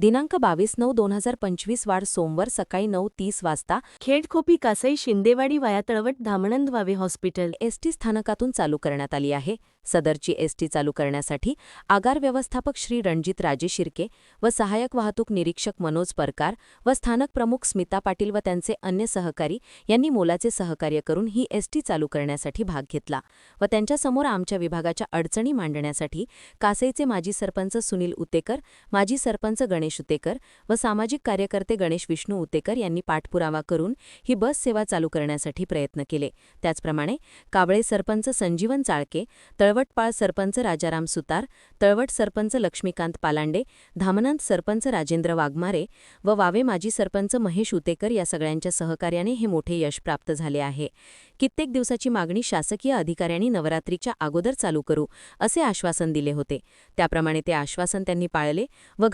दिनांक बावीस नऊ दोन हजार पंचवीस वार सोमवार सकाळी नऊ तीस वाजता Khedkhopi Kasai Shindewadi via Talwat Dhamanand Vave hospital ST स्थानकातून चालू करण्यात आली आहे. सदरची एसटी चालू करण्यासाठी आगार व्यवस्थापक श्री रणजित राजे शिर्के व सहाय्यक वाहतूक निरीक्षक मनोज परकार व स्थानक प्रमुख स्मिता पाटील व त्यांचे अन्य सहकारी यांनी मोलाचे सहकार्य करून ही एसटी चालू करण्यासाठी भाग घेतला व त्यांच्यासमोर आमच्या विभागाच्या अडचणी मांडण्यासाठी कासईचे माजी सरपंच सुनील उतेकर माजी सरपंच गणेश उतेकर व सामाजिक कार्यकर्ते गणेश विष्णू उतेकर यांनी पाठपुरावा करून ही बस सेवा चालू करण्यासाठी प्रयत्न केले. त्याचप्रमाणे काबळे सरपंच संजीवन चाळके तळवटपाळ सरपंच राजाराम सुतार तळवट सरपंच लक्ष्मीकांत पालांडे धामनंद सरपंच राजेंद्र वाघमारे व वावे माजी सरपंच महेश उतेकर या सगळ्यांच्या सहकार्याने हे मोठे यश प्राप्त झाले आहे. कित्येक दिवसाची मागणी शासकीय अधिकाऱ्यांनी नवरात्रीच्या अगोदर चालू करू असे आश्वासन दिले होते. त्याप्रमाणे ते आश्वासन त्यांनी पाळले व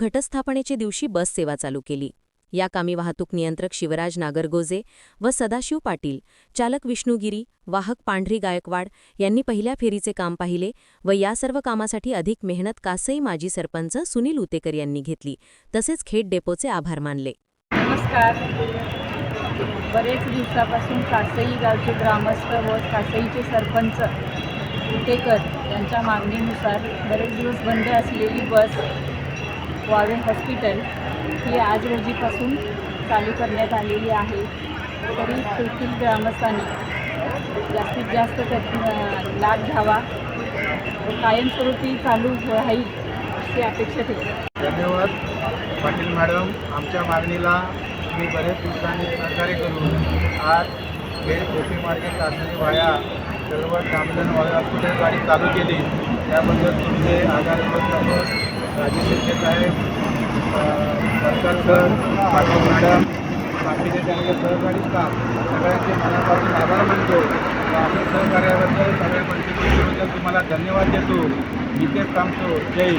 घटस्थापनेचे दिवशी बस सेवा चालू केली. या कामी वाहतूक नियंत्रक शिवराज नागरगोजे व सदाशिव पाटील चालक विष्णुगिरी वाहक पांढरी गायकवाड यांनी पहिल्या फेरीचे काम पाहिले व या सर्व कामासाठी अधिक मेहनत कासई माजी सरपंच सुनील उतेकर यांनी घेतली. तसेच खेड डेपोचे आभार मानले. नमस्कार. बरेच दिवसापासून कासई गावचे ग्रामस्थ व कासईचे सरपंच उतेकर यांच्या मागणीनुसार बरेच दिवस बंद असलेली बस वावे हॉस्पिटल ही आज रोजीपासून चालू करण्यात आलेली आहे. तरी तेथील ग्रामस्थांनी जास्तीत जास्त त्यात लाभ घ्यावा. कायमस्वरूपी चालू राहील अशी अपेक्षा ठेवते धन्यवाद पाटील मॅडम. आमच्या मागणीला मी बरेच दिवसांनी सहकार्य करून आज खेड कोपी मार्गे चाचणी वाया सर्व कामधन वाया हॉस्पिटल गाडी चालू केली त्याबद्दल तुमचे आधार व्यवस्थापक राजेश साहेब सरकार सर पाटील मॅडम बाकीचे त्यांचे सहकारी स्टाफ सगळ्यांचे मनापासून आभार मानतो. आपल्या सहकार्याबद्दल सगळ्या पंचकृतीबद्दल तुम्हाला धन्यवाद देतो. इथेच थांबतो जय